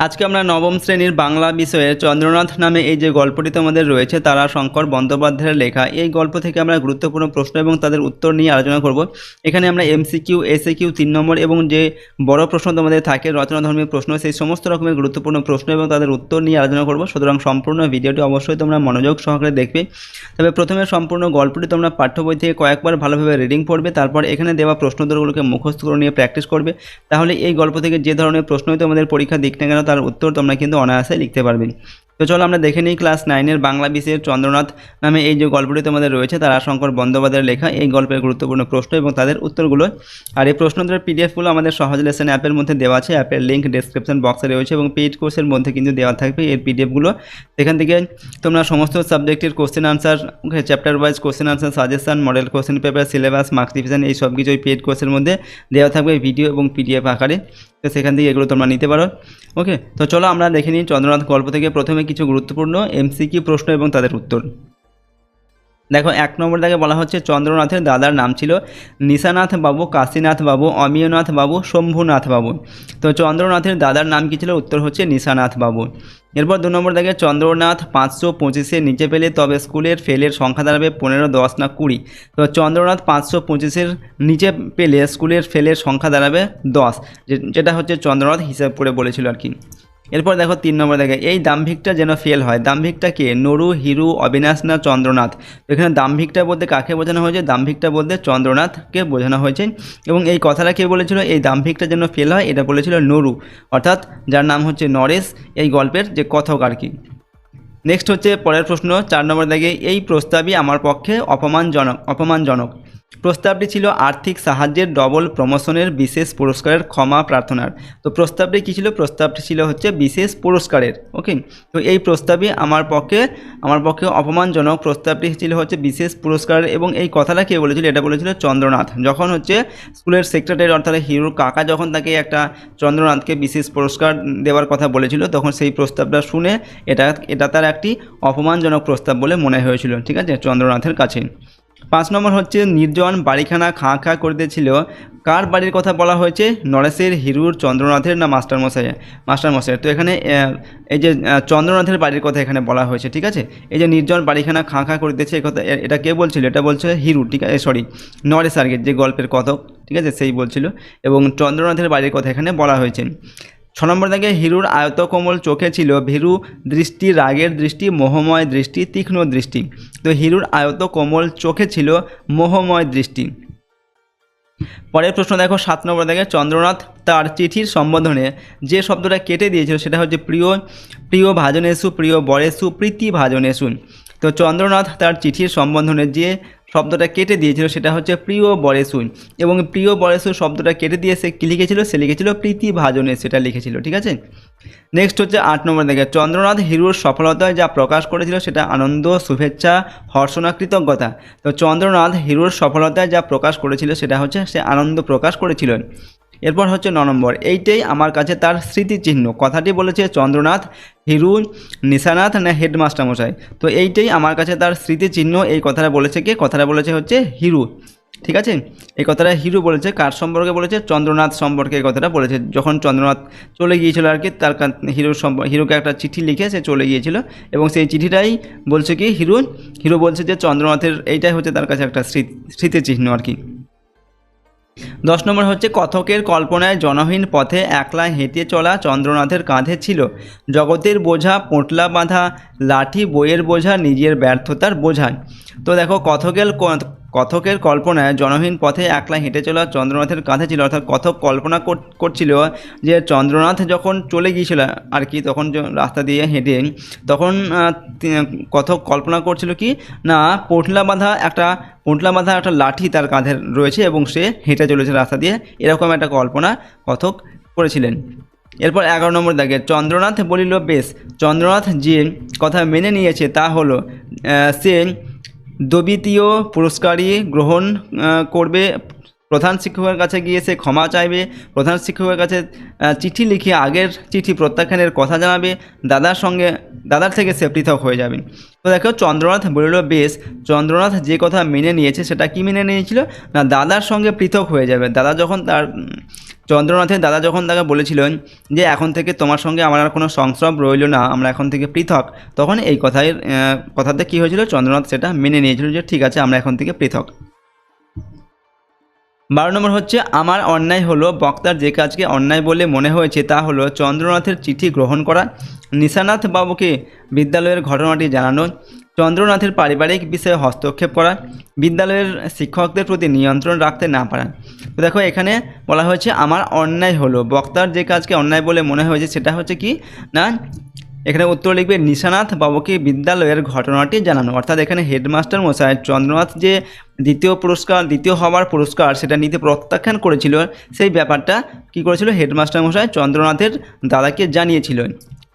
আজকে আমরা নবম শ্রেণির বাংলা বিষয়ে চন্দ্রনাথ নামে এই যে গল্পটি তোমাদের রয়েছে, তারা শঙ্কর বন্দ্যোপাধ্যায়ের লেখা। এই গল্প থেকে আমরা গুরুত্বপূর্ণ প্রশ্ন এবং তাদের উত্তর নিয়ে আলোচনা করব। এখানে আমরা এমসিকিউ, এসএকিউ তিন নম্বর এবং যে বড় প্রশ্ন তোমাদের থাকে, রচনাধর্মী প্রশ্ন, সেই সমস্ত রকমের গুরুত্বপূর্ণ প্রশ্ন এবং তাদের উত্তর নিয়ে আলোচনা করব। সুতরাং সম্পূর্ণ ভিডিওটি অবশ্যই তোমরা মনোযোগ সহকারে দেখবে। তবে প্রথমে সম্পূর্ণ গল্পটি তোমরা পাঠ্য বই থেকে কয়েকবার ভালোভাবে রিডিং পড়বে, তারপর এখানে দেওয়া প্রশ্নোত্তরগুলোকে মুখস্থ করে নিয়ে প্র্যাকটিস করবে। তাহলে এই গল্প থেকে যে ধরনের প্রশ্নই তোমাদের পরীক্ষা দিক না তার উত্তর তোমরা কিন্তু অনায়াসে লিখতে পারবে। তো চলো আমরা দেখে নিই ক্লাস নাইনের বাংলা বিষয়ের চন্দ্রনাথ নামে এই যে গল্পটি তোমাদের রয়েছে তারা শঙ্কর বন্দ্যোপাধ্যায়ের লেখা, এই গল্পের গুরুত্বপূর্ণ প্রশ্ন এবং তাদের উত্তরগুলো। আর এই প্রশ্নোত্তরের পিডিএফগুলো আমাদের সহজ লেসন অ্যাপের মধ্যে দেওয়া আছে। অ্যাপের লিঙ্ক ডেসক্রিপশন বক্সে রয়েছে এবং পেইড কোর্সের মধ্যে কিন্তু দেওয়া থাকবে এর পিডিএফগুলো সেখান থেকে তোমরা সমস্ত সাবজেক্টের question answer chapter wise question answer suggestion model question paper syllabus marks division এই সব কিছু পেইড কোর্সের মধ্যে দেওয়া থাকবে ভিডিও এবং পিডিএফ আকারে। তো সেখান থেকে এগুলো তোমরা নিতে পারো। ওকে তো চলো আমরা দেখে নিই চন্দ্রনাথ গল্প থেকে প্রথমে কিছু গুরুত্বপূর্ণ এমসিকিউ প্রশ্ন এবং তাদের উত্তর। দেখো, এক নম্বর দাগে বলা হচ্ছে চন্দ্রনাথের দাদার নাম ছিল নিশানাথ বাবু, কাশীনাথ বাবু, অমিয়নাথ বাবু, শম্ভুনাথ বাবু। তো চন্দ্রনাথের দাদার নাম কী ছিল? উত্তর হচ্ছে নিশানাথ বাবু। এরপর দু নম্বর দাগে চন্দ্রনাথ পাঁচশো পঁচিশের নিচে পেলে, তবে স্কুলের ফেলের সংখ্যা দাঁড়াবে পনেরো, দশ না কুড়ি। তো চন্দ্রনাথ পাঁচশো পঁচিশের নিচে পেলে, স্কুলের ফেলের সংখ্যা দাঁড়াবে দশ। যেটা হচ্ছে চন্দ্রনাথ হিসাব করে বলেছিল আর কি। এরপর দেখো তিন নম্বর দেখে, এই দাম্ভিকটা যেন ফেল হয়। দাম্ভিকটা কে? নরু, হিরু, অবিনাশ না চন্দ্রনাথ? এখানে দাম্ভিকটা বলতে কাকে বোঝানো হয়েছে? দাম্ভিকটা বলতে চন্দ্রনাথকে বোঝানো হয়েছে। এবং এই কথাটা কে বলেছিল? এই দাম্ভিকটা যেন ফেল হয়, এটা বলেছিল নরু। অর্থাৎ যার নাম হচ্ছে নরেশ, এই গল্পের যে কথক আর কি। নেক্সট হচ্ছে পরের প্রশ্ন, চার নম্বর দাগে এই প্রস্তাবই আমার পক্ষে অপমানজনক অপমানজনক। প্রস্তাবটি ছিল আর্থিক সাহায্যের ডবল প্রমোশনের বিশেষ পুরস্কারের ক্ষমা প্রার্থনার। তো প্রস্তাবটি কী ছিল? প্রস্তাবটি ছিল হচ্ছে বিশেষ পুরস্কারের, ওকে? তো এই প্রস্তাবই আমার পক্ষে আমার পক্ষে অপমানজনক। প্রস্তাবটি ছিল হচ্ছে বিশেষ পুরস্কার এবং এই কথাটা কে বলেছিল? এটা বলেছিল চন্দ্রনাথ। যখন হচ্ছে স্কুলের সেক্রেটারি অর্থাৎ হিরোর কাকা যখন তাকে একটা চন্দ্রনাথকে বিশেষ পুরস্কার দেওয়ার কথা বলেছিল, তখন সেই প্রস্তাবটা শুনে এটা এটা তার একটি অপমানজনক প্রস্তাব বলে মনে হয়েছিল, ঠিক আছে? চন্দ্রনাথের কাছে। পাঁচ নম্বর হচ্ছে, নির্জন বাড়িখানা খাঁ খাঁ করতেছিল কার বাড়ির কথা বলা হয়েছে? নরেশের, হিরুর, চন্দ্রনাথের না মাস্টারমশাই মাস্টারমশাইয়ের। তো এখানে এই যে চন্দ্রনাথের বাড়ির কথা এখানে বলা হয়েছে, ঠিক আছে? এই যে, নির্জন বাড়িখানা খাঁ খাঁ করতেছে কথা এটা কে বলছিল? এটা বলছে হিরু, ঠিক আছে? সরি নরেশ আর্গের যে গল্পের কথক, ঠিক আছে? সেই বলছিল। এবং চন্দ্রনাথের বাড়ির কথা এখানে বলা হয়েছে। ছ নম্বর দাগে হিরুর আয়ত কোমল চোখে ছিল ভীরু দৃষ্টি, রাগের দৃষ্টি, মোহময় দৃষ্টি, তীক্ষ্ণ দৃষ্টি। তো হিরুর আয়ত কোমল চোখে ছিল মোহময় দৃষ্টি। পরের প্রশ্ন দেখো, সাত নম্বর দেখে চন্দ্রনাথ তার চিঠির সম্বোধনে যে শব্দটা কেটে দিয়েছিল সেটা হচ্ছে প্রিয় প্রিয় ভাজনেশু প্রিয় বরেশু প্রীতি ভাজনেশু তো চন্দ্রনাথ তার চিঠির সম্বোধনে যে শব্দটা কেটে দিয়েছিল, সেটা হচ্ছে প্রিয় বরেসুন। এবং প্রিয় বরেসুন শব্দটা কেটে দিয়ে সে কী লিখেছিল? সে লিখেছিল প্রীতি ভাজনে, সেটা লিখেছিল, ঠিক আছে? নেক্সট হচ্ছে আট নম্বর দেখে, চন্দ্রনাথ হিরুর সফলতায় যা প্রকাশ করেছিল সেটা আনন্দ, শুভেচ্ছা হর্ষণা কৃতজ্ঞতা তো চন্দ্রনাথ হিরুর সফলতায় যা প্রকাশ করেছিল সেটা হচ্ছে সে আনন্দ প্রকাশ করেছিল এরপর হচ্ছে ন নম্বর, এইটাই আমার কাছে তার স্মৃতিচিহ্ন। কথাটি বলেছে চন্দ্রনাথ হিরু নিশানাথ না হেডমাস্টার মশাই তো এইটাই আমার কাছে তার স্মৃতিচিহ্ন। এই কথাটা বলেছে কে? কথাটা বলেছে হচ্ছে হিরু। ঠিক আছে? এই কথাটা হিরু বলেছে। কার সম্পর্কে বলেছে? চন্দ্রনাথ সম্পর্কে এই কথাটা বলেছে। যখন চন্দ্রনাথ চলে গিয়েছিল আর কি, তার হিরোর হিরোকে একটা চিঠি লিখে সে চলে গিয়েছিল এবং সেই চিঠিটাই বলছে কি? হিরু হিরো বলছে যে, চন্দ্রনাথের এইটাই হচ্ছে তার কাছে একটা স্মৃতি স্মৃতিচিহ্ন আর কি। দশ নম্বর হচ্ছে, কথকের কল্পনায় জনহীন পথে একলা হেঁটে চলা চন্দ্রনাথের কাঁধে ছিল। জগতের বোঝা, পোঁটলা বাঁধা, লাঠি, বইয়ের বোঝা, নিজের ব্যর্থতার বোঝায় তো দেখো, কথকের কথকের কল্পনায় জনহীন পথে একলা হেঁটে চলা চন্দ্রনাথের কাঁধে ছিল, অর্থাৎ কথক কল্পনা কর- করছিল যে চন্দ্রনাথ যখন চলে গিয়েছিল আর কি, তখন রাস্তা দিয়ে হেঁটে, তখন কথক কল্পনা করছিল কি, না, পোটলা বাঁধা একটা, পোটলা বাঁধা একটা লাঠি তার কাঁধে রয়েছে এবং সে হেঁটে চলেছে রাস্তা দিয়ে, এরকম একটা কল্পনা কথক করেছিলেন। এরপর এগারো নম্বর দাগে, চন্দ্রনাথ বলিল, বেশ, চন্দ্রনাথ যে কথা মেনে নিয়েছে তা হলো সে দ্বিতীয় পুরস্কারই গ্রহণ করবে। প্রধান শিক্ষকের কাছে গিয়ে সে ক্ষমা চাইবে। প্রধান শিক্ষকের কাছে চিঠি লিখে আগের চিঠি প্রত্যাখ্যানের কথা জানাবে। দাদার সঙ্গে, দাদার থেকে সে পৃথক হয়ে যাবে। তো দেখো, চন্দ্রনাথ বলিল, বেশ, চন্দ্রনাথ যে কথা মেনে নিয়েছে, সেটা কি মেনে নিয়েছিল? না, দাদার সঙ্গে পৃথক হয়ে যাবে। দাদা যখন তার চন্দ্রনাথের দাদা যখন তাকে বলেছিলেন যে এখন থেকে তোমার সঙ্গে আমার আর কোনো সংস্রব রইল না, আমরা এখন থেকে পৃথক, তখন এই কথায় কথাতে কী হয়েছিল? চন্দ্রনাথ সেটা মেনে নিয়েছিল যে ঠিক আছে, আমরা এখন থেকে পৃথক। বারো নম্বর হচ্ছে, আমার অন্যায় হলো, বক্তার যে কাজকে অন্যায় বলে মনে হয়েছে, তা হলো চন্দ্রনাথের চিঠি গ্রহণ করা। নিশানাথ বাবুকে বিদ্যালয়ের ঘটনাটি জানানো। চন্দ্রনাথের পারিবারিক বিষয়ে হস্তক্ষেপ করা বিদ্যালয়ের শিক্ষকদের প্রতি নিয়ন্ত্রণ রাখতে না পারা তো দেখো, এখানে বলা হয়েছে, আমার অন্যায় হলো। বক্তার যে কাজকে অন্যায় বলে মনে হয়েছে, সেটা হচ্ছে কি? না, এখানে উত্তর লিখবে, নিশানাথ বাবুকে বিদ্যালয়ের ঘটনাটি জানানো। অর্থাৎ এখানে হেডমাস্টার মশাই চন্দ্রনাথ যে দ্বিতীয় পুরস্কার, দ্বিতীয় হওয়ার পুরস্কার, সেটা নিতে প্রত্যাখ্যান করেছিল, সেই ব্যাপারটা কি করেছিল? হেডমাস্টার মশাই চন্দ্রনাথের দাদাকে জানিয়েছিল।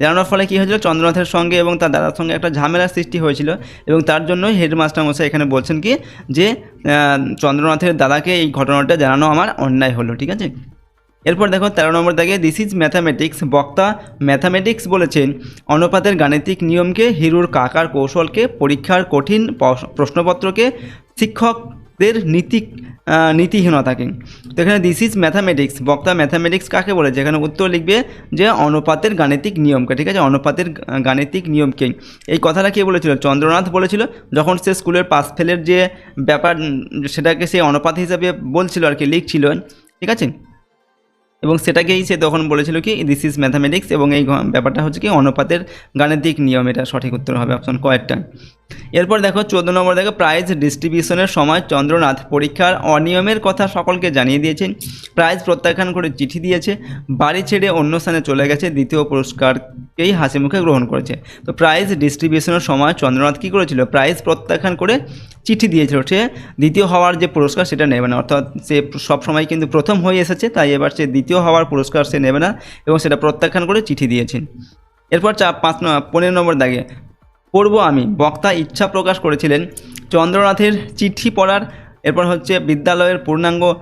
জানানোর ফলে কী হয়েছিল? চন্দ্রনাথের সঙ্গে এবং তার দাদার সঙ্গে একটা ঝামেলার সৃষ্টি হয়েছিল এবং তার জন্যই হেডমাস্টার মশাই এখানে বলছেন কি যে চন্দ্রনাথের দাদাকে এই ঘটনাটা জানানো আমার অন্যায় হলো, ঠিক আছে? এরপর দেখো, তেরো নম্বর দাগে দিস ইজ ম্যাথামেটিক্স বক্তা ম্যাথামেটিক্স বলেছেন, অনুপাতের গাণিতিক নিয়মকে হিরুর কাকার কৌশলকে পরীক্ষার কঠিন প্রশ্নপত্রকে প্রশ্নপত্রকে শিক্ষকদের নীতি নীতিহীনতাকে তো এখানে দিস ইজ ম্যাথামেটিক্স বক্তা ম্যাথামেটিক্স কাকে বলে? যেখানে উত্তর লিখবে যে অনুপাতের গাণিতিক নিয়মকে ঠিক আছে? অনুপাতের গাণিতিক নিয়মকে এই কথাটা কে বলেছিল? চন্দ্রনাথ বলেছিল, যখন সে স্কুলের পাস ফেলের যে ব্যাপার, সেটাকে সে অনুপাত হিসাবে বলছিল আর কি, লিখছিল, ঠিক আছে? এবং সেটাকেই সে তখন বলেছিল কি দিস ইজ ম্যাথামেটিক্স এবং এই ব্যাপারটা হচ্ছে কি, অনুপাতের গাণিতিক নিয়ম, এটা সঠিক উত্তর হবে অপশন কয়েকটা। এরপর দেখো, চোদ্দ নম্বর দেখো প্রাইজ ডিস্ট্রিবিউশনের সময় চন্দ্রনাথ পরীক্ষার অনিয়মের কথা সকলকে জানিয়ে দিয়েছেন। প্রাইজ প্রত্যাখ্যান করে চিঠি দিয়েছে, বাড়ি ছেড়ে অন্য স্থানে চলে গেছে, দ্বিতীয় পুরস্কারকেই হাসি মুখে গ্রহণ করেছে। তো প্রাইজ ডিস্ট্রিবিউশনের সময় চন্দ্রনাথ কী করেছিল? প্রাইজ প্রত্যাখ্যান করে চিঠি দিয়েছিল, সে দ্বিতীয় হওয়ার যে পুরস্কার সেটা নেবে না। অর্থাৎ সে সবসময় কিন্তু প্রথম হয়ে এসেছে, তাই এবার সে দ্বিতীয় হওয়ার পুরস্কার সে নেবে না এবং সেটা প্রত্যাখ্যান করে চিঠি দিয়েছেন। এরপর চা পাঁচ পনেরো নম্বর দাগে, পড়ব আমি। বক্তা ইচ্ছা প্রকাশ করেছিলেন। চন্দ্রনাথের চিঠি পড়ার, এরপর হচ্ছে বিদ্যালয়ের পূর্ণাঙ্গ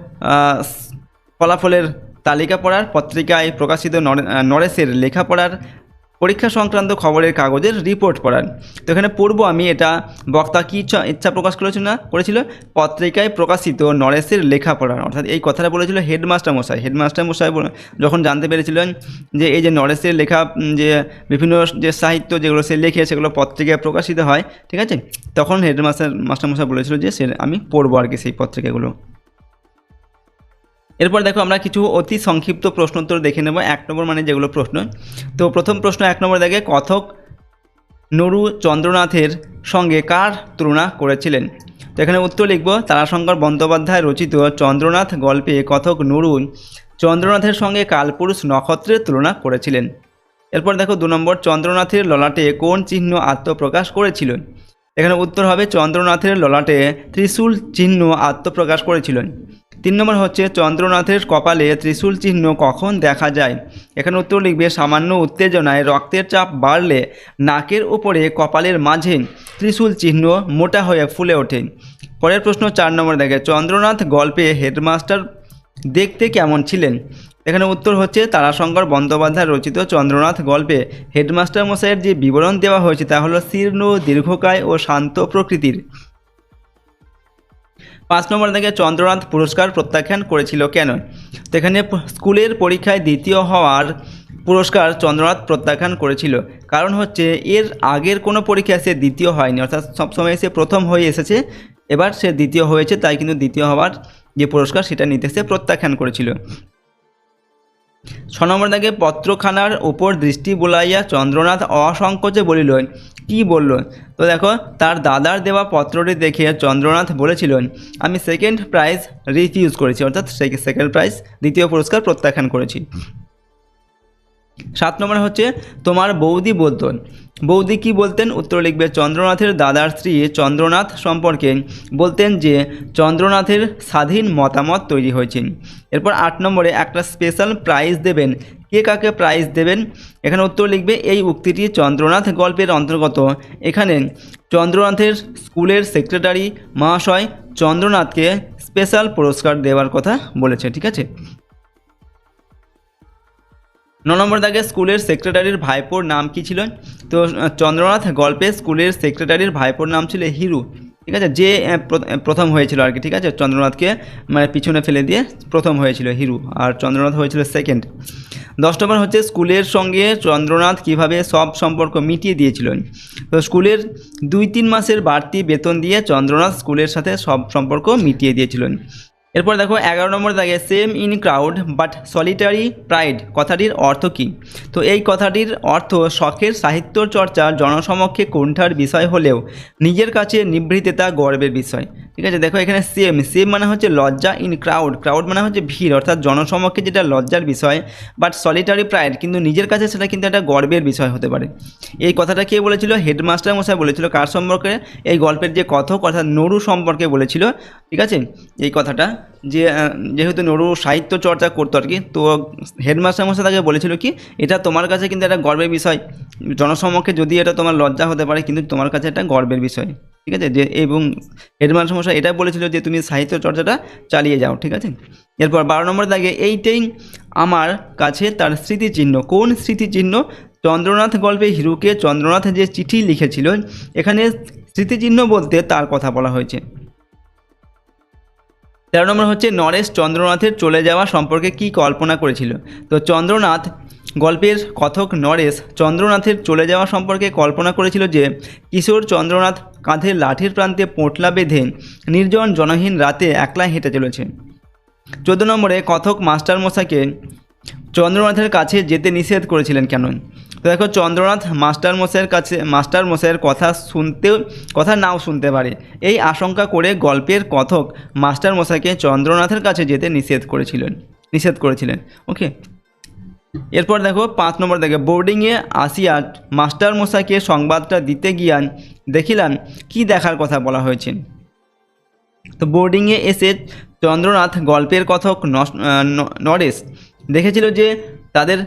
ফলাফলের তালিকা পড়ার, পত্রিকায় প্রকাশিত নরে- নরেশের লেখা পড়ার পরীক্ষা সংক্রান্ত খবরের কাগজের রিপোর্ট পড়ার তো এখানে পড়ব আমি, এটা বক্তা কী ইচ্ছা প্রকাশ করেছিল না করেছিল? পত্রিকায় প্রকাশিত নরেশের লেখা পড়ার অর্থাৎ এই কথাটা বলেছিল হেডমাস্টার মশাই। হেডমাস্টার মশাই যখন জানতে পেরেছিলেন যে এই যে নরেশের লেখা যে বিভিন্ন যে সাহিত্য যেগুলো সে লেখে, সেগুলো পত্রিকায় প্রকাশিত হয়, ঠিক আছে? তখন হেডমাস্টার মাস্টারমশাই বলেছিল যে সে আমি পড়ব আর কি সেই পত্রিকাগুলো। এরপর দেখো আমরা কিছু অতি সংক্ষিপ্ত প্রশ্ন উত্তর দেখে নেব। এক নম্বর মানে যেগুলো প্রশ্ন। তো প্রথম প্রশ্ন এক নম্বর দেখে, কথক নুরু চন্দ্রনাথের সঙ্গে কার তুলনা করেছিলেন? তো এখানে উত্তর লিখব, তারাশঙ্কর বন্দ্যোপাধ্যায় রচিত চন্দ্রনাথ গল্পে কথক নুরু চন্দ্রনাথের সঙ্গে কালপুরুষ নক্ষত্রের তুলনা করেছিলেন। এরপর দেখো দু নম্বর, চন্দ্রনাথের ললাটে কোন চিহ্ন আত্মপ্রকাশ করেছিল? এখানে উত্তর হবে, চন্দ্রনাথের ললাটে ত্রিশূল চিহ্ন আত্মপ্রকাশ করেছিলেন। তিন নম্বর হচ্ছে চন্দ্রনাথের কপালে ত্রিশূল চিহ্ন কখন দেখা যায়? এখানে উত্তর লিখবে, সামান্য উত্তেজনায় রক্তের চাপ বাড়লে নাকের উপরে কপালের মাঝে ত্রিশূল চিহ্ন মোটা হয়ে ফুলে ওঠে। পরের প্রশ্ন চার নম্বর দেখে, চন্দ্রনাথ গল্পে হেডমাস্টার দেখতে কেমন ছিলেন? এখানে উত্তর হচ্ছে, তারাশঙ্কর বন্দ্যোপাধ্যায় রচিত চন্দ্রনাথ গল্পে হেডমাস্টার মশাইয়ের যে বিবরণ দেওয়া হয়েছে তা হলো শীর্ণ, দীর্ঘকায় ও শান্ত প্রকৃতির। পাঁচ নম্বর থেকে চন্দ্রনাথ পুরস্কার প্রত্যাখ্যান করেছিল কেন? এখানে স্কুলের পরীক্ষায় দ্বিতীয় হওয়ার পুরস্কার চন্দ্রনাথ প্রত্যাখ্যান করেছিল। কারণ হচ্ছে এর আগের কোনো পরীক্ষায় সে দ্বিতীয় হয়নি, অর্থাৎ সবসময় সে প্রথম হয়ে এসেছে। এবার সে দ্বিতীয় হয়েছে, তাই কিন্তু দ্বিতীয় হওয়ার যে পুরস্কার সেটা নিতে সে প্রত্যাখ্যান করেছিল। ছ নম্বর দাগে পত্রখানার উপর দৃষ্টি বুলাইয়া চন্দ্রনাথ অসংকোচে বলিল কি বলল তো দেখো, তার দাদার দেওয়া পত্রটি দেখে চন্দ্রনাথ বলেছিলেন, আমি সেকেন্ড প্রাইজ রিফিউজ করেছি। অর্থাৎ সেকেন্ড প্রাইজ দ্বিতীয় পুরস্কার প্রত্যাখ্যান করেছি। সাত নম্বর হচ্ছে, তোমার বৌদি বলতেন। বৌদি কি বলতেন? উত্তর লিখবে, চন্দ্রনাথের দাদার স্ত্রী চন্দ্রনাথ সম্পর্কে বলতেন যে, চন্দ্রনাথের স্বাধীন মতামত তৈরি হয়েছে। এরপর আট নম্বরে, একটা স্পেশাল প্রাইজ দেবেন। কে কাকে প্রাইজ দেবেন? এখানে উত্তর লিখবে, এই উক্তিটি চন্দ্রনাথ গল্পের অন্তর্গত। এখানে চন্দ্রনাথের স্কুলের সেক্রেটারি মহাশয় চন্দ্রনাথকে স্পেশাল পুরস্কার দেওয়ার কথা বলেছে, ঠিক আছে? ন নম্বর দাগে স্কুলের সেক্রেটারির ভাইপোর নাম কি ছিল? তো চন্দ্রনাথ গল্পে স্কুলের সেক্রেটারির ভাইপোর নাম ছিল হিরু। ঠিক আছে? যে প্রথম হয়েছিল আর কি, ঠিক আছে? চন্দ্রনাথকে মানে পিছনে ফেলে দিয়ে প্রথম হয়েছিল হিরু আর চন্দ্রনাথ হয়েছিল সেকেন্ড। দশ নম্বর হচ্ছে স্কুলের সঙ্গে চন্দ্রনাথ কীভাবে সব সম্পর্ক মিটিয়ে দিয়েছিলেন তো, স্কুলের দুই তিন মাসের বাড়তি বেতন দিয়ে চন্দ্রনাথ স্কুলের সাথে সব সম্পর্ক মিটিয়ে দিয়েছিলেন এরপর দেখো এগারো নম্বর দাগে same in crowd but solitary pride কথাটির অর্থ কি? তো এই কথাটির অর্থ শখের সাহিত্য চর্চা জনসমক্ষে কোণঠার বিষয় হলেও নিজের কাছে নিভৃতে তা গর্বের বিষয়। ঠিক আছে? দেখো এখানে সেম সেম মানে হচ্ছে লজ্জা ইন ক্রাউড ক্রাউড মানে হচ্ছে ভিড়, অর্থাৎ জনসমক্ষে যেটা লজ্জার বিষয় বাট সলিটারি প্রাইড কিন্তু নিজের কাছে সেটা কিন্তু একটা গর্বের বিষয় হতে পারে। এই কথাটা কে বলেছিল? হেডমাস্টার মশাই বলেছিল। কার সম্পর্কে? এই গল্পের যে কথক, অর্থাৎ নরু সম্পর্কে বলেছিল। ঠিক আছে? এই কথাটা যে যেহেতু নরু সাহিত্য চর্চা করতো আর কি, তো হেডমাস্টার মশাই তাকে বলেছিল কি, এটা তোমার কাছে কিন্তু একটা গর্বের বিষয়। জনসমক্ষে যদি এটা তোমার লজ্জা হতে পারে, কিন্তু তোমার কাছে একটা গর্বের বিষয়। ঠিক আছে? যে এবং হেডমাস্টার মশাই এটা বলেছিল যে তুমি সাহিত্য চর্চাটা চালিয়ে যাও, ঠিক আছে? এরপর বারো নম্বর দাগে, এইটাই আমার কাছে তার স্মৃতিচিহ্ন। কোন স্মৃতিচিহ্ন? চন্দ্রনাথ গল্পে হিরুকে চন্দ্রনাথ যে চিঠি লিখেছিল, এখানে স্মৃতিচিহ্ন বলতে তার কথা বলা হয়েছে। তেরো নম্বর হচ্ছে, নরেশ চন্দ্রনাথের চলে যাওয়া সম্পর্কে কি কল্পনা করেছিল? তো চন্দ্রনাথ গল্পের কথক নরেশ চন্দ্রনাথের চলে যাওয়া সম্পর্কে কল্পনা করেছিল যে কিশোর চন্দ্রনাথ কাঁধে লাঠির প্রান্তে পোঁটলা বেঁধে নির্জন জনহীন রাতে একলা হেঁটে চলেছে। চোদ্দ নম্বরে কথক মাস্টার মশাইকে চন্দ্রনাথের কাছে যেতে নিষেধ করেছিলেন কেন? তো দেখো, চন্দ্রনাথ মাস্টার মশাইয়ের কাছে মাস্টার মশাইয়ের কথা শুনতেও, কথা নাও শুনতে পারে। এই আশঙ্কা করে গল্পের কথক মাস্টার মশাইকে চন্দ্রনাথের কাছে যেতে নিষেধ করেছিলেন নিষেধ করেছিলেন। ওকে এরপর দেখো পাঁচ নম্বর দেখে বোর্ডিংয়ে আসিয়া মাস্টার মশাইকে সংবাদটা দিতে গিয়ান দেখিলাম, কি দেখার কথা বলা হয়েছে। তো বোর্ডিংয়ে এসে চন্দ্রনাথ গল্পের কথক নরেশ দেখেছিল যে তাদের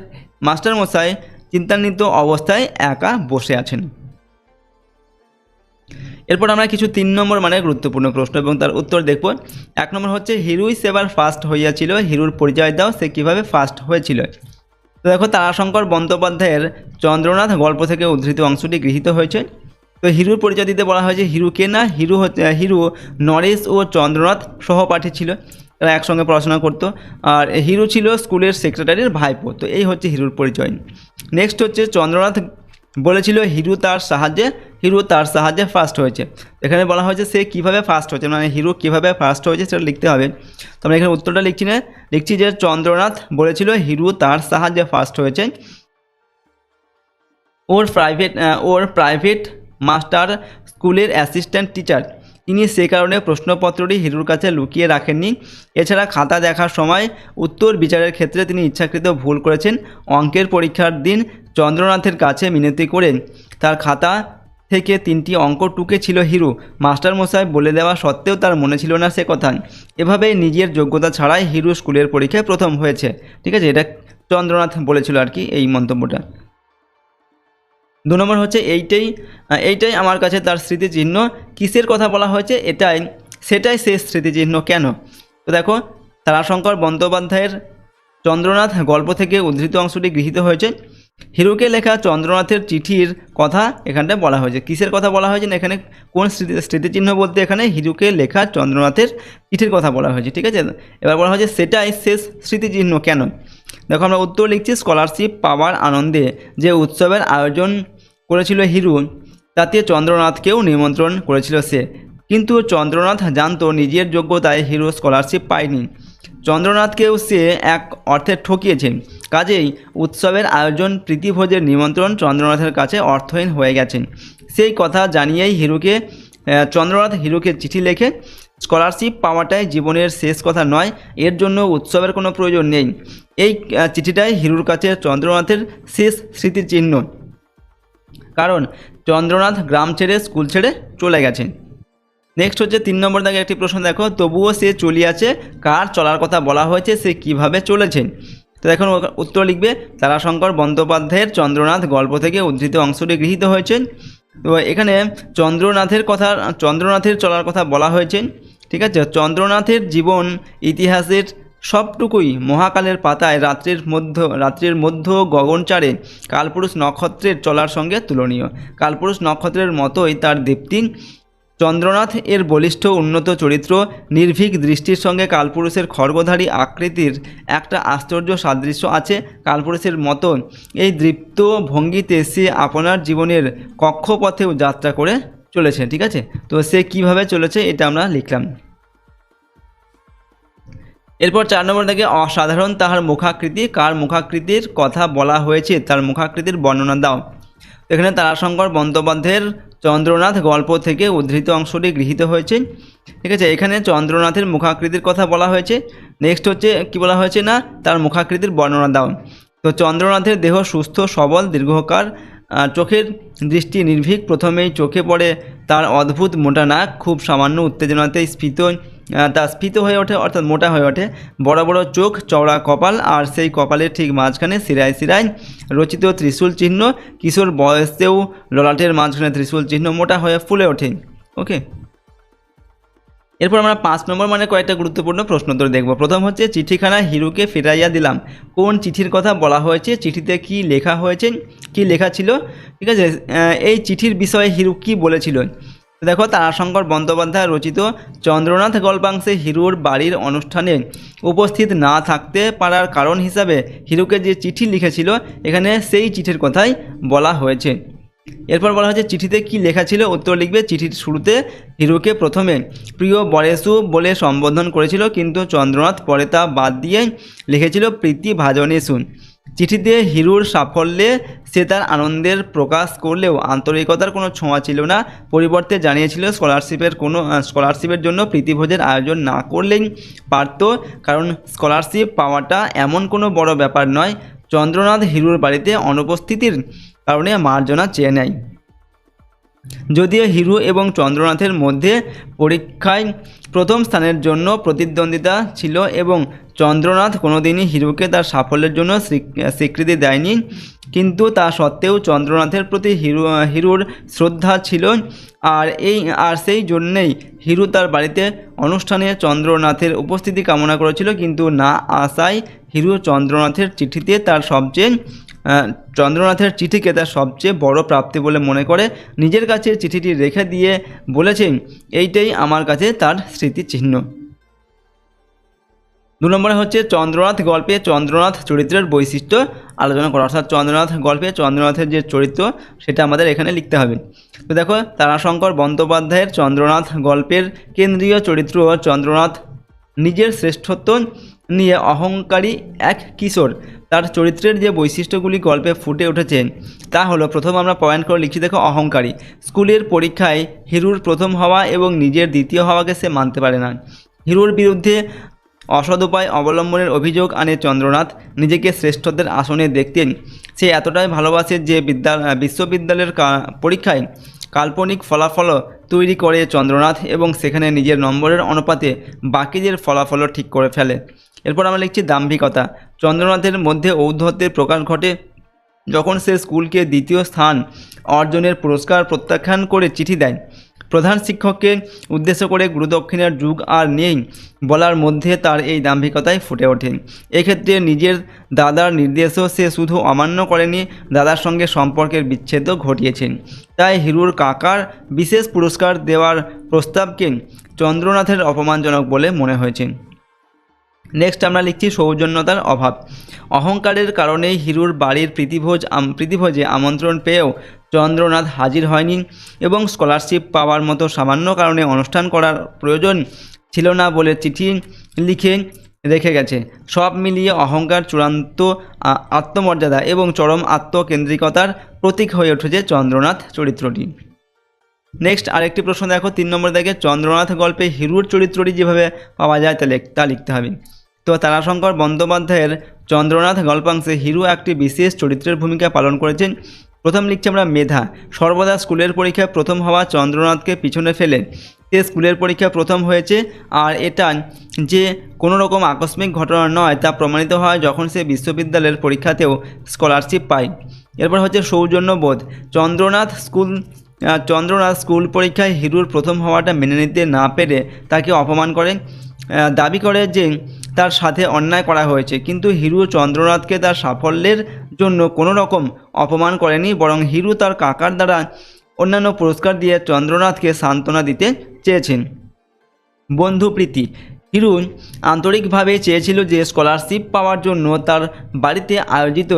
মাস্টারমশাই চিন্তান্বিত অবস্থায় একা বসে আছেন। এরপর আমরা কিছু তিন নম্বর মানে গুরুত্বপূর্ণ প্রশ্ন এবং তার উত্তর দেখব। এক নম্বর হচ্ছে, হিরুই সেবার ফার্স্ট হইয়াছিল, হিরুর পরিচয় দাও, সে কীভাবে ফার্স্ট হয়েছিল? তো দেখো তারাশঙ্কর বন্দ্যোপাধ্যায়ের চন্দ্রনাথ গল্প থেকে উদ্ধৃত অংশটি গৃহীত হয়েছে। তো হিরুর পরিচয় দিতে বলা হয়েছে হিরু কে না? হিরু হিরু নরেশ ও চন্দ্রনাথ সহপাঠী ছিল। তারা একসঙ্গে পড়াশোনা করতো। আর হিরু ছিল স্কুলের সেক্রেটারির ভাইপো। তো এই হচ্ছে হিরুর পরিচয়। নেক্সট হচ্ছে চন্দ্রনাথ বলেছিল হিরু তার সাহায্যে, হিরু তার সাহায্যে ফার্স্ট হয়েছে। এখানে বলা হয়েছে সে কীভাবে ফার্স্ট হয়েছে মানে হিরু কীভাবে ফার্স্ট হয়েছে সেটা লিখতে হবে। তো আমরা এখানে উত্তরটা লিখছি না। লিখছি যে চন্দ্রনাথ বলেছিল হিরু তার সাহায্যে ফার্স্ট হয়েছে। ওর প্রাইভেট ওর প্রাইভেট মাস্টার স্কুলের অ্যাসিস্ট্যান্ট টিচার তিনি সে কারণে প্রশ্নপত্রটি হিরুর কাছে লুকিয়ে রাখেননি। এছাড়া খাতা দেখার সময় উত্তর বিচারের ক্ষেত্রে তিনি ইচ্ছাকৃত ভুল করেছেন। অঙ্কের পরীক্ষার দিন চন্দ্রনাথের কাছে মিনতি করে তার খাতা থেকে তিনটি অঙ্ক টুকে ছিল হিরু। মাস্টারমশাই বলে দেওয়া সত্ত্বেও তার মনে ছিল না সে কথা। এভাবেই নিজের যোগ্যতা ছাড়াই হিরু স্কুলের পরীক্ষায় প্রথম হয়েছে। ঠিক আছে, এটা চন্দ্রনাথ বলেছিল আর কি এই মন্তব্যটা। দু নম্বর হচ্ছে, এইটাই এইটাই আমার কাছে তার স্মৃতিচিহ্ন। কিসের কথা বলা হয়েছে? এটাই, সেটাই শেষ স্মৃতিচিহ্ন কেন? তো দেখো, তারাশঙ্কর বন্দ্যোপাধ্যায়ের চন্দ্রনাথ গল্প থেকে উদ্ধৃত অংশটি গৃহীত হয়েছে। হিরুকে লেখা চন্দ্রনাথের চিঠির কথা এখানটায় বলা হয়েছে। কিসের কথা বলা হয়েছে না এখানে? কোন স্মৃতি স্মৃতিচিহ্ন বলতে এখানে হিরুকে লেখা চন্দ্রনাথের চিঠির কথা বলা হয়েছে, ঠিক আছে? এবার বলা হয়েছে, সেটাই শেষ স্মৃতিচিহ্ন কেন? দেখো, আমরা উত্তর লিখছি, স্কলারশিপ পাওয়ার আনন্দে যে উৎসবের আয়োজন করেছিল হিরু, তাতে চন্দ্রনাথকেও নিমন্ত্রণ করেছিল সে। কিন্তু চন্দ্রনাথ জানতো নিজের যোগ্যতায় হিরো স্কলারশিপ পায়নি। চন্দ্রনাথকেও সে এক অর্থে ঠকিয়েছে। কাজেই উৎসবের আয়োজন, প্রীতিভোজের নিমন্ত্রণ চন্দ্রনাথের কাছে অর্থহীন হয়ে গেছে। সেই কথা জানিয়েই হিরুকে চন্দ্রনাথ হিরুকে চিঠি লেখে, স্কলারশিপ পাওয়াটাই জীবনের শেষ কথা নয়, এর জন্য উৎসবের কোনো প্রয়োজন নেই। এই চিঠিটাই হিরুর কাছে চন্দ্রনাথের শেষ স্মৃতির চিহ্ন কারণ চন্দ্রনাথ গ্রাম ছেড়ে, স্কুল ছেড়ে চলে গেছেন। নেক্সট হচ্ছে তিন নম্বর দাগে একটি প্রশ্ন, দেখো, তবুও সে চলিয়াছে, কার চলার কথা বলা হয়েছে, সে কীভাবে চলেছেন? তো এখন উত্তর লিখবে, তারাশঙ্কর বন্দ্যোপাধ্যায়ের চন্দ্রনাথ গল্প থেকে উদ্ধৃত অংশটি গৃহীত হয়েছে তো এখানে চন্দ্রনাথের কথা, চন্দ্রনাথের চলার কথা বলা হয়েছে ঠিক আছে? চন্দ্রনাথের জীবন ইতিহাসের সবটুকুই মহাকালের পাতায় রাত্রির মধ্য রাত্রির মধ্য গগনচারে কালপুরুষ নক্ষত্রের চলার সঙ্গে তুলনীয়। কালপুরুষ নক্ষত্রের মতোই তার দীপ্তি চন্দ্রনাথ এর বলিষ্ঠ উন্নত চরিত্র নির্ভীক দৃষ্টির সঙ্গে কালপুরুষের খড়গধারী আকৃতির একটা আশ্চর্য সাদৃশ্য আছে কালপুরুষের মতো। এই দৃপ্ত ভঙ্গিতে সে আপনার জীবনের কক্ষপথেও যাত্রা করে চলেছে, ঠিক আছে? তো সে কীভাবে চলেছে এটা আমরা লিখলাম। এরপর চার নম্বর থেকে অসাধারণ তাহার মুখাকৃতি, কার মুখাকৃতির কথা বলা হয়েছে তার মুখাকৃতির বর্ণনা দাও। এখানে তারাশঙ্কর বন্দ্যোপাধ্যায়ের চন্দ্রনাথ গল্প থেকে উদ্ধৃত অংশটি গৃহীত হয়েছে। ঠিক আছে, এখানে চন্দ্রনাথের মুখাকৃতির কথা বলা হয়েছে। নেক্সট হচ্ছে, কি বলা হয়েছে না? তার মুখাকৃতির বর্ণনা দাও। তো চন্দ্রনাথের দেহ সুস্থ, সবল, দীর্ঘকার চোখের দৃষ্টি নির্ভীক। প্রথমেই চোখে পড়ে তার অদ্ভুত মোটা নাক, খুব সামান্য উত্তেজনাতে স্ফীত তা স্ফীত হয়ে ওঠে, অর্থাৎ মোটা হয়ে ওঠে। বড় বড় চোখ, চওড়া কপাল, আর সেই কপালের ঠিক মাঝখানে সিরায় সিরায় রচিত ত্রিশূল চিহ্ন। কিশোর বয়সেও ললাটের মাঝখানে ত্রিশূল চিহ্ন মোটা হয়ে ফুলে ওঠে। ওকে এরপর আমরা পাঁচ নম্বর মানে কয়েকটা গুরুত্বপূর্ণ প্রশ্ন দেখব। প্রথম হচ্ছে, চিঠিখানা হিরুকে ফিরাইয়া দিলাম। কোন চিঠির কথা বলা হয়েছে? চিঠিতে কি লেখা হয়েছে? কি লেখা ছিল? ঠিক আছে এই চিঠির বিষয়ে হিরু কি বলেছিল? দেখো, তারাশঙ্কর বন্দ্যোপাধ্যায় রচিত চন্দ্রনাথ গল্পাংশে হিরুর বাড়ির অনুষ্ঠানে উপস্থিত না থাকতে পারার কারণ হিসাবে হিরুকে যে চিঠি লিখেছিল, এখানে সেই চিঠির কথাই বলা হয়েছে। এরপর বলা হয়েছে, চিঠিতে কি লেখা ছিল? উত্তর লিখবে, চিঠির শুরুতে হিরুকে প্রথমে প্রিয় বরেসু বলে সম্বোধন করেছিল, কিন্তু চন্দ্রনাথ পরে তা বাদ দিয়ে লিখেছিল, প্রীতি ভাজনেসু। চিঠিতে হিরুর সাফল্যে সে তার আনন্দের প্রকাশ করলেও আন্তরিকতার কোনো ছোঁয়া ছিল না। পরিবর্তে জানিয়েছিল, স্কলারশিপের কোনো স্কলারশিপের জন্য প্রীতিভোজের আয়োজন না করলেই পারত। কারণ স্কলারশিপ পাওয়াটা এমন কোনো বড় ব্যাপার নয়। চন্দ্রনাথ হিরুর বাড়িতে অনুপস্থিতির কারণে মার্জনা চেয়ে নেয়। যদিও হিরু এবং চন্দ্রনাথের মধ্যে পরীক্ষায় প্রথম স্থানের জন্য প্রতিদ্বন্দ্বিতা ছিল এবং চন্দ্রনাথ কোনোদিনই হিরুকে তার সাফল্যের জন্য স্বীকৃতি দেয়নি। কিন্তু তা সত্ত্বেও চন্দ্রনাথের প্রতি হিরু, হিরুর শ্রদ্ধা ছিল আর এই, আর সেই জন্যেই হিরু তার বাড়িতে অনুষ্ঠানে চন্দ্রনাথের উপস্থিতি কামনা করেছিল। কিন্তু না আসায় হিরু চন্দ্রনাথের চিঠিতে তার সবচেয়ে চন্দ্রনাথের চিঠিকে তার সবচেয়ে বড় প্রাপ্তি বলে মনে করে নিজের কাছে চিঠিটি রেখে দিয়ে বলেছেন এইটাই আমার কাছে তার স্মৃতিচিহ্ন। দু নম্বরে হচ্ছে, চন্দ্রনাথ গল্পে চন্দ্রনাথ চরিত্রের বৈশিষ্ট্য আলোচনা করা। অর্থাৎ চন্দ্রনাথ গল্পে চন্দ্রনাথের যে চরিত্র, সেটা আমাদের এখানে লিখতে হবে। তো দেখো, তারাশঙ্কর বন্দ্যোপাধ্যায়ের চন্দ্রনাথ গল্পের কেন্দ্রীয় চরিত্র চন্দ্রনাথ নিজের শ্রেষ্ঠত্ব নিয়ে অহংকারী এক কিশোর। তার চরিত্রের যে বৈশিষ্ট্যগুলি গল্পে ফুটে উঠেছে, তা হলো, প্রথম আমরা পয়েন্ট করে লিখছি, দেখো, অহংকারী। স্কুলের পরীক্ষায় হিরুর প্রথম হওয়া এবং নিজের দ্বিতীয় হওয়াকে সে মানতে পারে না। হিরুর বিরুদ্ধে অসৎ উপায় অবলম্বনের অভিযোগ আনে চন্দ্রনাথ, নিজেকে শ্রেষ্ঠদের আসনে দেখতেন। সে এতটাই ভালোবাসে যে বিদ্যা বিশ্ববিদ্যালয়ের পরীক্ষায় কাল্পনিক ফলাফল তৈরি করে চন্দ্রনাথ এবং সেখানে নিজের নম্বরের অনুপাতে বাকিদের ফলাফলও ঠিক করে ফেলে। এরপর আমরা লিখছি, দাম্ভিকতা। চন্দ্রনাথের মধ্যে ঔদ্ধত্যের প্রকাশ ঘটে। যখন সে স্কুলকে দ্বিতীয় স্থান অর্জনের পুরস্কার প্রত্যাখ্যান করে চিঠি দেয়, প্রধান শিক্ষককে উদ্দেশ্য করে গুরুদক্ষিণের যুগ আর নেই বলার মধ্যে তার এই দাম্ভিকতাই ফুটে ওঠে। এক্ষেত্রে নিজের দাদার নির্দেশও সে শুধু অমান্য করেনি, দাদার সঙ্গে সম্পর্কের বিচ্ছেদও ঘটিয়েছেন তাই হিরুর কাকার বিশেষ পুরস্কার দেওয়ার প্রস্তাবকে চন্দ্রনাথের অপমানজনক বলে মনে হয়েছে। নেক্সট আমরা লিখছি সৌজন্যতার অভাব। অহংকারের কারণেই হিরুর বাড়ির প্রীতিভোজ প্রীতিভোজে আমন্ত্রণ পেয়েও চন্দ্রনাথ হাজির হয়নি এবং স্কলারশিপ পাওয়ার মতো সামান্য কারণে অনুষ্ঠান করার প্রয়োজন ছিল না বলে চিঠি লিখে রেখে গেছে। সব মিলিয়ে অহংকার চূড়ান্ত আত্মমর্যাদা এবং চরম আত্মকেন্দ্রিকতার প্রতীক হয়ে উঠেছে চন্দ্রনাথ চরিত্রটি। নেক্সট আরেকটি প্রশ্ন দেখো, তিন নম্বর দেখে চন্দ্রনাথ গল্পে হিরুর চরিত্রটি যেভাবে পাওয়া যায় তা লিখতে হবে। তো তারাশঙ্কর বন্দ্যোপাধ্যায়ের চন্দ্রনাথ গল্পাংশে হিরু একটি বিশেষ চরিত্রের ভূমিকা পালন করেছেন। প্রথম লিখছি আমরা মেধা। সর্বদা স্কুলের পরীক্ষায় প্রথম হওয়া চন্দ্রনাথকে পিছনে ফেলে। সে স্কুলের পরীক্ষা প্রথম হয়েছে আর এটা যে কোনো রকম আকস্মিক ঘটনা নয় তা প্রমাণিত হয় যখন সে বিশ্ববিদ্যালয়ের পরীক্ষাতেও স্কলারশিপ পায়। এরপর হচ্ছে সৌজন্যবোধ। চন্দ্রনাথ স্কুল চন্দ্রনাথ স্কুল পরীক্ষায় হিরুর প্রথম হওয়াটা মেনে নিতে না পেরে তাকে অপমান করে। দাবি করে যে তার সাথে অন্যায় করা হয়েছে। কিন্তু হিরু চন্দ্রনাথকে তার সাফল্যের জন্য কোনো রকম অপমান করেনি, বরং হিরু তার কাকার দ্বারা অন্যান্য পুরস্কার দিয়ে চন্দ্রনাথকে সান্ত্বনা দিতে চেয়েছেন। বন্ধুপ্রীতি হিরু আন্তরিকভাবে চেয়েছিল যে স্কলারশিপ পাওয়ার জন্য তার বাড়িতে আয়োজিত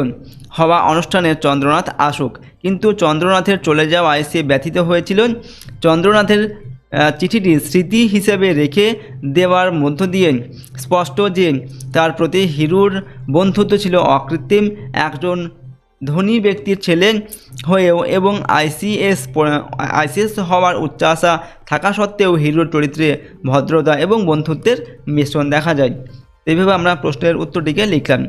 হওয়া অনুষ্ঠানে চন্দ্রনাথ আসুক, কিন্তু চন্দ্রনাথের চলে যাওয়ায় সে ব্যথিত হয়েছিল। চন্দ্রনাথের চিঠিটি স্মৃতি হিসেবে রেখে দেওয়ার মধ্য দিয়ে স্পষ্ট যে তার প্রতি হিরুর বন্ধুত্ব ছিল অকৃত্রিম, একজন ধনী ব্যক্তির ছেলে হয়েও এবং আইসিএস আইসিএস হওয়ার উচ্চাশা থাকা সত্ত্বেও হিরোর চরিত্রে ভদ্রতা এবং বন্ধুত্বের মিশ্রণ দেখা যায়। এইভাবে আমরা প্রশ্নের উত্তরটিকে লিখলাম।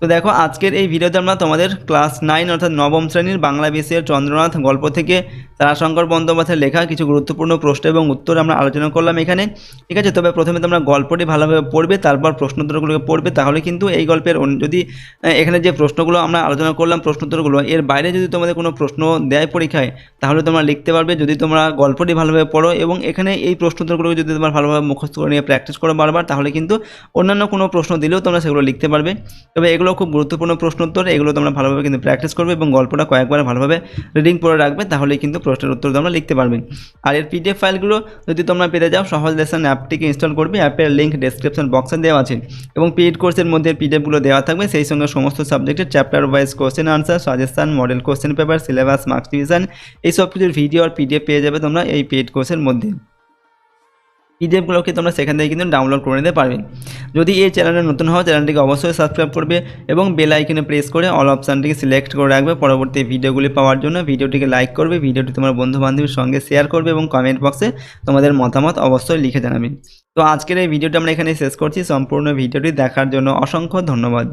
তো দেখো, আজকের এই ভিডিওতে আমরা তোমাদের ক্লাস নাইন অর্থাৎ নবম শ্রেণির বাংলা বিষয়ের চন্দ্রনাথ গল্প থেকে তারাশঙ্কর বন্দ্যোপাধ্যায়ের লেখা কিছু গুরুত্বপূর্ণ প্রশ্ন এবং উত্তর আমরা আলোচনা করলাম এখানে। ঠিক আছে, তবে প্রথমে তোমরা গল্পটি ভালোভাবে পড়বে, তারপর প্রশ্নোত্তরগুলোকে পড়বে, তাহলে কিন্তু এই গল্পের যদি এখানে যে প্রশ্নগুলো আমরা আলোচনা করলাম, প্রশ্নোত্তরগুলো, এর বাইরে যদি তোমাদের কোনো প্রশ্ন দেয় পরীক্ষায়, তাহলে তোমরা লিখতে পারবে। যদি তোমরা গল্পটি ভালোভাবে পড়ো এবং এখানে এই প্রশ্নোত্তরগুলোকে যদি তোমরা ভালোভাবে মুখস্থ করে নিয়ে প্র্যাকটিস করো বারবার, তাহলে কিন্তু অন্যান্য কোনো প্রশ্ন দিলেও তোমরা সেগুলো লিখতে পারবে। তবে এগুলো খুব গুরুত্বপূর্ণ প্রশ্ন উত্তর, এগুলো তোমরা ভালোভাবে কিন্তু প্র্যাকটিস করবে এবং গল্পটা কয়েকবার ভালোভাবে রিডিং পড়ে রাখবে, তাহলেই কিন্তু প্রশ্নের উত্তর তোমরা লিখতে পারবে। আর এর পিডিএফ ফাইলগুলো যদি তোমরা পেতে যাও সহজ লেসন অ্যাপটিকে ইনস্টল করবে অ্যাপের লিঙ্ক ডেসক্রিপশন বক্সে দেওয়া আছে। এবং পেইড কোর্সের মধ্যে পিডিএফগুলো দেওয়া থাকবে, সেই সঙ্গে সমস্ত সাবজেক্টের chapter wise question answer suggestion model question paper syllabus marks division এই সব কিছুর ভিডিও আর পিডিএফ পেয়ে যাবে তোমরা এই পেইড কোর্সের মধ্যে। পিডিএফগুলোকে তোমরা সেখান থেকে কিন্তু ডাউনলোড করে নিতে পারবে। যদি এই চ্যানেলে নতুন হও চ্যানেলটিকে অবশ্যই সাবস্ক্রাইব করবে এবং বেল আইকনে প্রেস করে অল অপশানটিকে সিলেক্ট করে রাখবে। পরবর্তী ভিডিওগুলি পাওয়ার জন্য ভিডিওটিকে লাইক করবে ভিডিওটি তোমার বন্ধু বান্ধবীর সঙ্গে শেয়ার করবে এবং কমেন্ট বক্সে তোমাদের মতামত অবশ্যই লিখে জানাবে। তো আজকের এই ভিডিওটা আমরা এখানে শেষ করছি। সম্পূর্ণ ভিডিওটি দেখার জন্য অসংখ্য ধন্যবাদ।